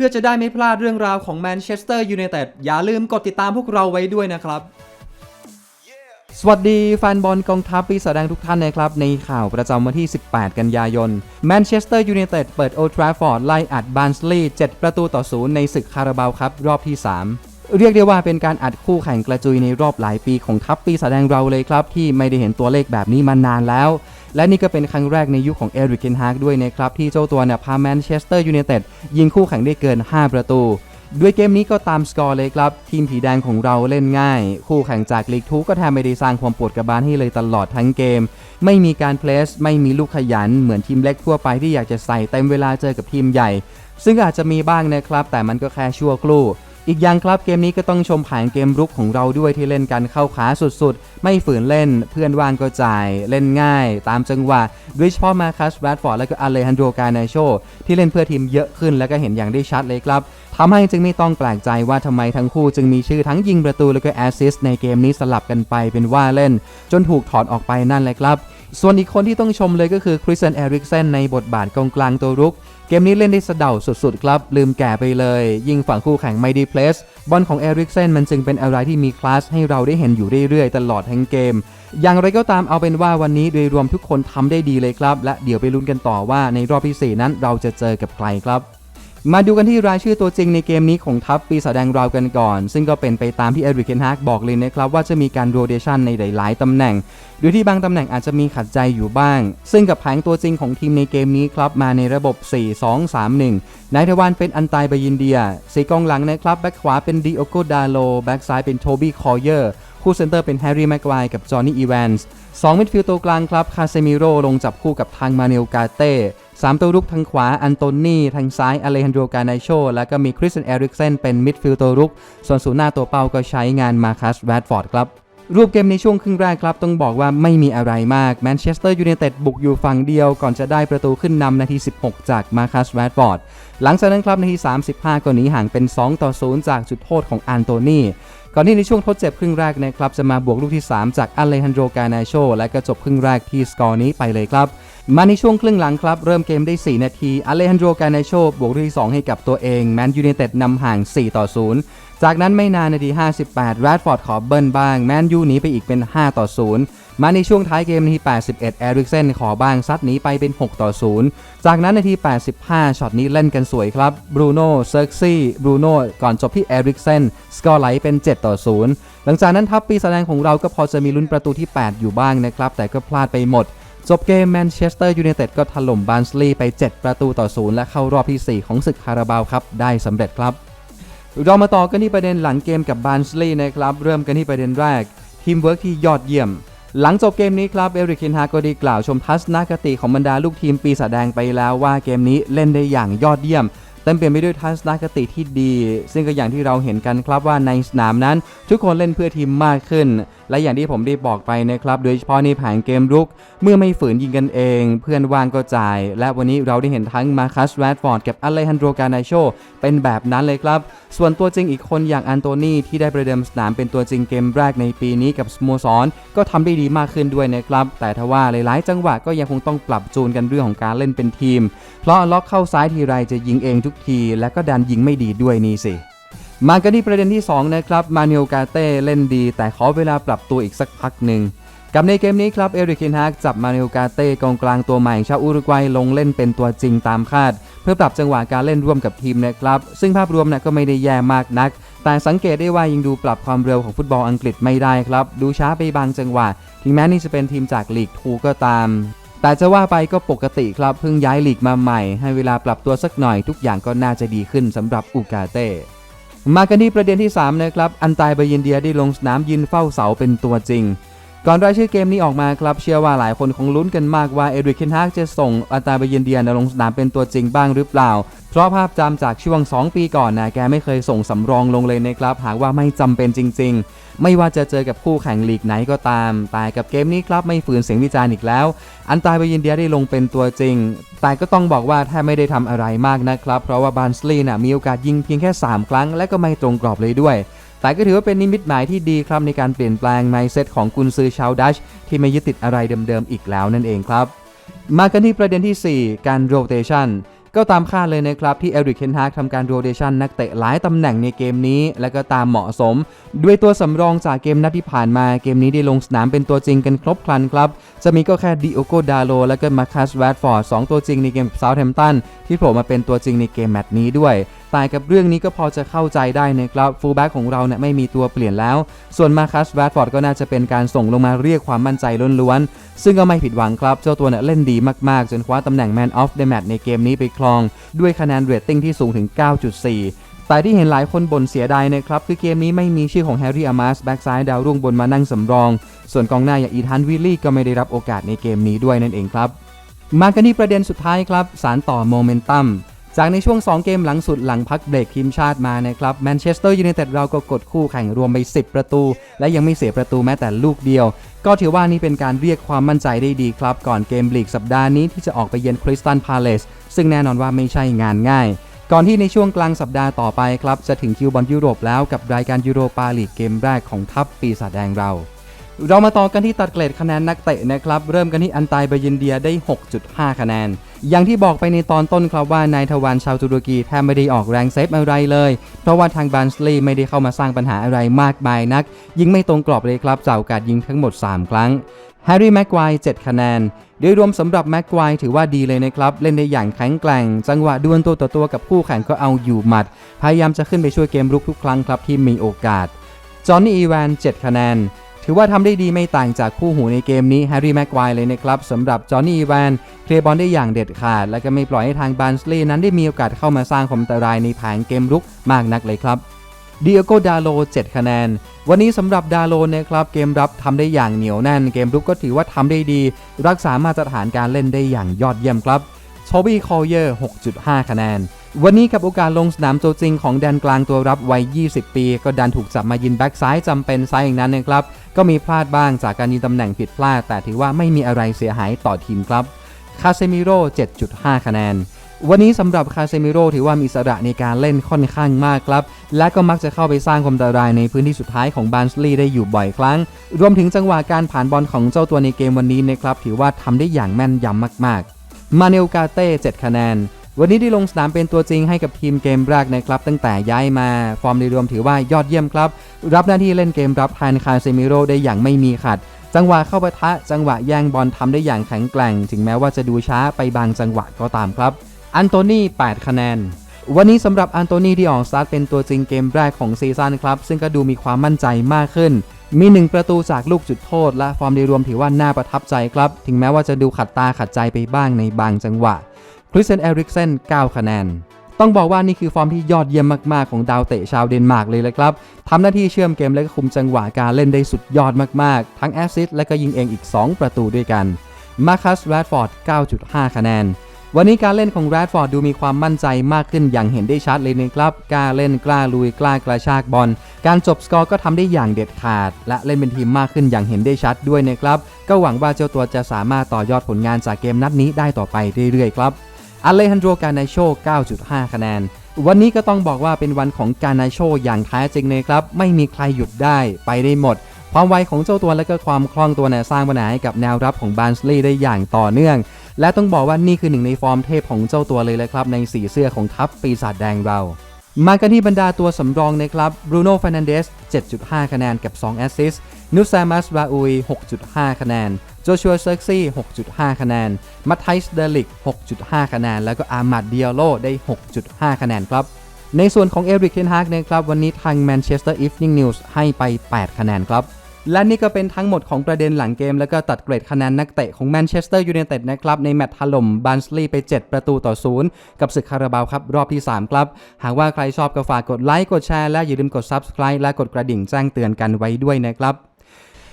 พื่อจะได้ไม่พลาดเรื่องราวของแมนเชสเตอร์ยูไนเต็ดอย่าลืมกดติดตามพวกเราไว้ด้วยนะครับ สวัสดีแฟนบอลกองทัพปีศาจแดงทุกท่านนะครับ ในข่าวประจำวันที่ 18 กันยายนแมนเชสเตอร์ยูไนเต็ดเปิดโอทราฟอร์ดไล่อัดบานสลีย์7ประตูต่อศูนย์ในศึกคาราบาวครับรอบที่ 3 เรียกได้ว่าเป็นการอัดคู่แข่งกระจุยในรอบหลายปีของทัพปีศาจแดงเราเลยครับ ที่ไม่ได้เห็นตัวเลขแบบนี้มานานแล้ว และนี่ก็เป็นครั้งแรกในยุคของเอริกเกนฮากด้วยนะครับ ที่เจ้าตัวเนี่ยพาแมนเชสเตอร์ยูไนเต็ดยิงคู่แข่งได้เกิน 5 ประตู ด้วยเกมนี้ก็ตามสกอร์เลยครับ ทีมผีแดงของเราเล่นง่าย คู่แข่งจากลีกทูก็แทบไม่ได้สร้างความปวดกระบาลให้เลยตลอดทั้งเกม ไม่มีการเพลสไม่มีลูกขยัน เหมือนทีมเล็กทั่วไปที่อยากจะใส่เต็มเวลาเจอกับทีมใหญ่ ซึ่งอาจจะมีบ้างนะครับแต่มันก็แค่ชั่วครู่ อีกอย่างครับเกมนี้ก็ต้องชมผ่านเกมรุกของเราด้วยที่เล่นกันเข้าขาสุดๆ ไม่ฝืนเล่นเพื่อนว่างก็จ่ายเล่นง่าย ตามจังหวะโดยเฉพาะมาคัสแรดฟอร์ดและก็อเลฮันโดกาเนโชที่เล่นเพื่อทีมเยอะขึ้นและก็เห็นอย่างได้ชัดเลยครับทำให้จึงไม่ต้องแปลกใจว่าทำไมทั้งคู่จึงมีชื่อทั้งยิงประตูและก็แอสซิสต์ในเกมนี้สลับกันไปเป็นว่าเล่น จนถูกถอดออกไปนั่นแหละครับส่วนอีกคนที่ต้องชมเลยก็คือคริสเซนเอริกเซนในบทบาทกองกลางตัวรุก เกมนี้เล่นได้สะเดาสุดๆ ครับ ลืมแก่ไปเลย ยิงฝั่งคู่แข่งไม่ดีเพลสบอลของเอริกเซนมันจึงเป็นอะไรที่มีคลาสให้เราได้เห็นอยู่เรื่อยๆ ตลอดทั้งเกม อย่างไรก็ตามเอาเป็นว่าวันนี้โดยรวมทุกคนทำได้ดีเลยครับ และเดี๋ยวไปลุ้นกันต่อว่าในรอบที่ 4 นั้นเราจะเจอกับใครครับมาดูกันที่รายชื่อตัวจริงในเกมนี้ของทัพปีศาจแดงเรากันก่อน ซึ่งก็เป็นไปตามที่เอริกเคนฮากบอกเลยนะครับว่าจะมีการโรเดชันในหลาย ๆตำแหน่ง โดยที่บางตำแหน่งอาจจะมีขัดใจอยู่บ้าง ซึ่งกับแผงตัวจริงของทีมในเกมนี้ครับมาในระบบ 4-2-3-1 นายทวานเป็นอันตายบยินเดีย สีกองหลังนะครับ แบ็คขวาเป็นดิโอโกดาโล แบ็คซ้ายเป็นโทบี้คอเยอร์ คู่เซนเตอร์เป็นแฮร์รี่แม็กไกวกับจอห์นนี่อีแวนส์สองมิดฟิลด์ตัวกลางครับ คาเซมิโรลงจับคู่กับทางมาเนลกาเต้สามตัวรุกทางขวา อันโตนีทางซ้าย อเลฮันโดกาไนโช แล้วก็มีคริสเตนเอริกเซนเป็นมิดฟิลด์ตัวรุก ส่วนศูนย์หน้าตัวเป้าก็ใช้งานมาคัสแรดฟอร์ดครับ รูปเกมในช่วงครึ่งแรกครับ ต้องบอกว่าไม่มีอะไรมากแมนเชสเตอร์ยูไนเต็ดบุกอยู่ฝั่งเดียว ก่อนจะได้ประตูขึ้นนำนาที 16 จากมาคัสแรดฟอร์ดหลังจากนั้นครับนาที 35 ก็หนีห่างเป็น 2 ต่อ 0 จากจุดโทษของอันโตนีก่อนที่ในช่วงทดเจ็บครึ่งแรกนะครับจะมาบวกลูกที่ 3 จากอเลฮันโดกานาโช และก็จบครึ่งแรกที่สกอร์นี้ไปเลยครับมาในช่วงครึ่งหลังครับ เริ่มเกมได้ 4 นาทีอเลฮันโดกานาโชบวกลูกที่ 2 ให้กับตัวเองแมนยูไนเต็ดนำห่าง 4 ต่อ 0 จากนั้นไม่นานนาที 58 แรดฟอร์ดขอเบิ้ลบ้าง แมนยูหนีไปอีกเป็น 5 ต่อ 0 มาในช่วงท้ายเกมนาที 81 เอริกเซนขอบ้างซัดหนีไปเป็น 6 ต่อ 0 จากนั้นนาที 85 ช็อตนี้เล่นกันสวยครับ บรูโน่เซิร์กซี่บรูโน่ก่อนจบที่เอริกเซนสกอร์ไหลเป็น 7 ต่อ 0 หลังจากนั้นทัพปีแสดงของเราก็พอจะมีลุ้นประตูที่ 8 อยู่บ้างนะครับ แต่ก็พลาดไปหมดจบเกมแมนเชสเตอร์ยูไนเต็ดก็ถล่มบานสลีไป 7 ประตูต่อ 0 และเข้ารอบที่ 4 ของศึกคาราบาวครับได้สำเร็จครับ เรามาต่อกันที่ประเด็นหลังเกมกับบานสลีย์นะครับ เริ่มกันที่ประเด็นแรก ทีมเวิร์กที่ยอดเยี่ยม หลังจบเกมนี้ครับเอริกเคนฮาก็ได้กล่าวชมทัศนคติของบรรดาลูกทีมปีศาจแดงไปแล้วว่าเกมนี้เล่นได้อย่างยอดเยี่ยมเต็มเปลี่ยนไปด้วยทัศนคติที่ดี ซึ่งก็อย่างที่เราเห็นกันครับว่าในสนามนั้น ทุกคนเล่นเพื่อทีมมากขึ้น และอย่างที่ผมได้บอกไปนะครับโดยเฉพาะในแผนเกมรุก เมื่อไม่ฝืนยิงกันเอง เพื่อนวางก็จ่าย และวันนี้เราได้เห็นทั้งมาคัสแรดฟอร์ดกับอเลฮันโดกานาโชเป็นแบบนั้นเลยครับ ส่วนตัวจริงอีกคนอย่างอันโตนีที่ได้ประเดิมสนามเป็นตัวจริงเกมแรกในปีนี้กับสโมสรก็ทำได้ดีมากขึ้นด้วยนะครับ แต่ทว่าหลายๆ จังหวะก็ยังคงต้องปรับจูนกันเรื่องของการเล่นเป็นทีม เพราะล็อกเข้าซ้ายทีไรจะยิงเองทุกที และก็ดันยิงไม่ดีด้วยนี่สิ มากันที่ประเด็นที่ 2 นะครับ มาเนลกาเต้เล่นดี แต่ขอเวลาปรับตัวอีกสักพักหนึ่งกับในเกมนี้ครับเอริกเคนฮากจับมาเนลกาเต้กองกลางตัวใหม่ชาวอุรุกวัยลงเล่นเป็นตัวจริงตามคาด เพื่อปรับจังหวะการเล่นร่วมกับทีมนะครับ ซึ่งภาพรวมนะก็ไม่ได้แย่มากนัก แต่สังเกตได้ว่ายังดูปรับความเร็วของฟุตบอลอังกฤษไม่ได้ครับ ดูช้าไปบางจังหวะ ถึงแม้นี่จะเป็นทีมจากลีกทูก็ตาม แต่จะว่าไปก็ปกติครับเพิ่งย้ายลีกมาใหม่ ให้เวลาปรับตัวสักหน่อยทุกอย่างก็น่าจะดีขึ้นสำหรับอูกาเต้ มากันที่ประเด็นที่3นะครับอันตายบายินเดียได้ลงสนามยืนเฝ้าเสาเป็นตัวจริง ก่อนรายชื่อเกมนี้ออกมาครับเชื่อว่าหลายคนคงลุ้นกันมากว่าเอริกเคนฮากจะส่งอันตายบายินเดียนลงสนามเป็นตัวจริงบ้างหรือเปล่า เพราะภาพจำจากช่วง 2 ปีก่อนนะแกไม่เคยส่งสำรองลงเลยนะครับ หากว่าไม่จำเป็นจริง ๆ ไม่ว่าจะเจอกับคู่แข่งลีกไหนก็ตาม แต่กับเกมนี้ครับไม่ฝืนเสียงวิจารณ์อีกแล้ว อันตายบายินเดียได้ลงเป็นตัวจริง แต่ก็ต้องบอกว่าแทบไม่ได้ทำอะไรมากนะครับ เพราะว่าบานสลีย์นะมีโอกาสยิงเพียงแค่ 3 ครั้ง และก็ไม่ตรงกรอบเลยด้วย แต่ก็ถือว่าเป็นนิมิตหมายที่ดีครับในการเปลี่ยนแปลงไมเซ็ตของกุนซือชาวดัชที่ไม่ยึดติดอะไรเดิมๆอีกแล้วนั่นเองครับ มากันที่ประเด็นที่ 4 การโรเตชันก็ตามคาดเลยนะครับ ที่เอริกเคนฮากทำการโรเดชันนักเตะหลายตำแหน่งในเกมนี้ และก็ตามเหมาะสม ด้วยตัวสำรองจากเกมนัดที่ผ่านมาเกมนี้ได้ลงสนามเป็นตัวจริงกันครบครันครับ จะมีก็แค่ดิโอโกดาโลและก็มาคัสแวดฟอร์ดสองตัวจริงในเกมเซาท์แฮมป์ตันที่โผล่มาเป็นตัวจริงในเกมแมตช์นี้ด้วย แต่กับเรื่องนี้ก็พอจะเข้าใจได้นะครับฟูลแบ็กของเราเนี่ยไม่มีตัวเปลี่ยนแล้ว ส่วนมาคัสแวดฟอร์ดก็น่าจะเป็นการส่งลงมาเรียกความมั่นใจล้วนๆ ซึ่งก็ไม่ผิดหวังครับ เจ้าตัวเนี่ยเล่นดีมากๆ จนคว้าตำแหน่ง Man of the Match ในเกมนี้ไปครอง ด้วยคะแนนเรตติ้งที่สูงถึง 9.4แต่ที่เห็นหลายคนบ่นเสียดายนะครับ คือเกมนี้ไม่มีชื่อของแฮร์รี่อามาสแบ็กซ้ายดาวรุ่งบนมานั่งสำรอง ส่วนกองหน้าอย่างอีธานวิลลี่ก็ไม่ได้รับโอกาสในเกมนี้ด้วยนั่นเองครับ มากันที่ประเด็นสุดท้ายครับ สารต่อโมเมนตัม จากในช่วง 2 เกมหลังสุดหลังพักเบรกทีมชาติมานะครับแมนเชสเตอร์ยูไนเต็ดเราก็กดคู่แข่งรวมไป 10 ประตู และยังไม่เสียประตูแม้แต่ลูกเดียว ก็ถือว่านี่เป็นการเรียกความมั่นใจได้ดีครับ ก่อนเกมลีกสัปดาห์นี้ที่จะออกไปเยือนคริสตันพาเลสซึ่งแน่นอนว่าไม่ใช่งานง่าย ก่อนที่ในช่วงกลางสัปดาห์ต่อไปครับจะถึงคิวบอลยุโรปแล้วกับรายการยูโรปาลีกเกมแรกของทัพปีศาจแดงเรา เรามาต่อกันที่ตัดเกรดคะแนนนักเตะนะครับ เริ่มกันที่อันตายเบยินเดียได้ 6.5 คะแนน อย่างที่บอกไปในตอนต้นครับว่านายทวารชาวตุรกีแทบไม่ได้ออกแรงเซฟอะไรเลย เพราะว่าทางบันสลีไม่ได้เข้ามาสร้างปัญหาอะไรมากมายนัก ยิงไม่ตรงกรอบเลยครับจากโอกาสยิงทั้งหมด 3 ครั้งแฮร์รี่แม็กควาย7คะแนนโดยรวมสำหรับแม็กควายถือว่าดีเลยนะครับ เล่นได้อย่างแข็งแกร่ง จังหวะดวลตัวต่อตัวกับคู่แข่งก็เอาอยู่หมัด พยายามจะขึ้นไปช่วยเกมรุกทุกครั้งครับที่มีโอกาสจอห์นนี่อีแวน7คะแนน ถือว่าทำได้ดีไม่ต่างจากคู่หูในเกมนี้แฮร์รี่แม็กควายเลยนะครับสำหรับจอห์นนี่อีแวนเคลียร์บอลได้อย่างเด็ดขาด และก็ไม่ปล่อยให้ทางบานสลีนั้นได้มีโอกาสเข้ามาสร้างความอันตรายในแผงเกมรุกมากนักเลยครับดิโอโกดาโล 7 คะแนน วันนี้สำหรับดาโลนะครับ เกมรับทำได้อย่างเหนียวแน่น เกมรุกก็ถือว่าทำได้ดี รักษามาตรฐานการเล่นได้อย่างยอดเยี่ยมครับโชบี้คอเยอร์ 6.5 คะแนน วันนี้กับโอกาสลงสนามตัวจริงของแดนกลางตัวรับวัย 20 ปี ก็ดันถูกจับมายินแบ็กซ้ายจำเป็นซ้ายอย่างนั้นนะครับ ก็มีพลาดบ้างจากการยิงตำแหน่งผิดพลาด แต่ถือว่าไม่มีอะไรเสียหายต่อทีมครับ คาเซมิโร่ 7.5 คะแนน วันนี้สำหรับคาเซมิโร่ถือว่ามีสระในการเล่นค่อนข้างมากครับ และก็มักจะเข้าไปสร้างความอันตรายในพื้นที่สุดท้ายของบานสลีได้อยู่บ่อยครั้ง รวมถึงจังหวะการผ่านบอลของเจ้าตัวในเกมวันนี้นะครับถือว่าทำได้อย่างแม่นยำมาก ๆ มาเนลกาเต้ 7 คะแนน วันนี้ได้ลงสนามเป็นตัวจริงให้กับทีมเกมแรกนะครับตั้งแต่ย้ายมาฟอร์มโดยรวมถือว่ายอดเยี่ยมครับ รับหน้าที่เล่นเกมรับแทนคาเซมิโร่ได้อย่างไม่มีขัด จังหวะเข้าปะทะ จังหวะแย่งบอลทำได้อย่างแข็งแกร่ง ถึงแม้ว่าจะดูช้าไปบางจังหวะก็ตามครับ อันโตนี่ 8 คะแนนวันนี้สำหรับอันโตนี่ที่ออกสตาร์ทเป็นตัวจริงเกมแรกของซีซั่นครับ ซึ่งก็ดูมีความมั่นใจมากขึ้น มี 1 ประตูจากลูกจุดโทษ และฟอร์มโดยรวมถือว่าน่าประทับใจครับ ถึงแม้ว่าจะดูขัดตาขัดใจไปบ้างในบางจังหวะ คริสเซนเอริกเซน9 คะแนน ต้องบอกว่านี่คือฟอร์มที่ยอดเยี่ยมมาก ๆ ของดาวเตะชาวเดนมาร์กเลยเลยครับทำหน้าที่เชื่อมเกมและก็คุมจังหวะการเล่นได้สุดยอดมาก ๆ ทั้งแอสซิสต์และก็ยิงเองอีก 2 ประตูด้วยกันมาคัสแรดฟอร์ด 9.5 คะแนน วันนี้การเล่นของแรดฟอร์ดดูมีความมั่นใจมากขึ้นอย่างเห็นได้ชัดเลยนะครับ กล้าเล่นกล้าลุยกล้ากระชากบอล การจบสกอร์ก็ทำได้อย่างเด็ดขาด และเล่นเป็นทีมมากขึ้นอย่างเห็นได้ชัดด้วยนะครับ ก็หวังว่าเจ้าตัวจะสามารถต่อยอดผลงานจากเกมนัดนี้ได้ต่อไปเรื่อยๆครับ อเลฮันโดกานาโช 9.5 คะแนน วันนี้ก็ต้องบอกว่าเป็นวันของกานาโชอย่างแท้จริงเลยครับ ไม่มีใครหยุดได้ไปได้หมด ความไวของเจ้าตัวและก็ความคล่องตัวเนี่ยสร้างปัญหาให้กับแนวรับของบานสลีย์ได้อย่างต่อเนื่อง และต้องบอกว่านี่คือหนึ่งในฟอร์มเทพของเจ้าตัวเลยแหละครับ ในสีเสื้อของทัพปีศาจแดงเรามากันที่บรรดาตัวสำรองนะครับบรูโน่ฟ r นันเดส 7.5 คะแนนกับ 2 แอสซิสต์ นุซามัสราอุย 6.5 คะแนน โจชัวเซิร์กซี่ 6.5 คะแนน มัตไทส์เดลิก 6.5 คะแนน แล้วก็อามัดเดียโลได้ 6.5 คะแนนครับ ในส่วนของเอริกเทนฮากนะครับ วันนี้ทาง Manchester Evening News ให้ไป 8 คะแนนครับ และนี่ก็เป็นทั้งหมดของประเด็นหลังเกม แล้วก็ตัดเกรดคะแนนนักเตะของแมนเชสเตอร์ยูไนเต็ดนะครับ ในแมตช์ถล่มบันสลีไป 7 ประตูต่อ0กับศึกคาราบาวครับ รอบที่ 3 ครับ หากว่าใครชอบก็ฝากกดไลค์กดแชร์และอย่าลืมกด Subscribe และกดกระดิ่งแจ้งเตือนกันไว้ด้วยนะครับ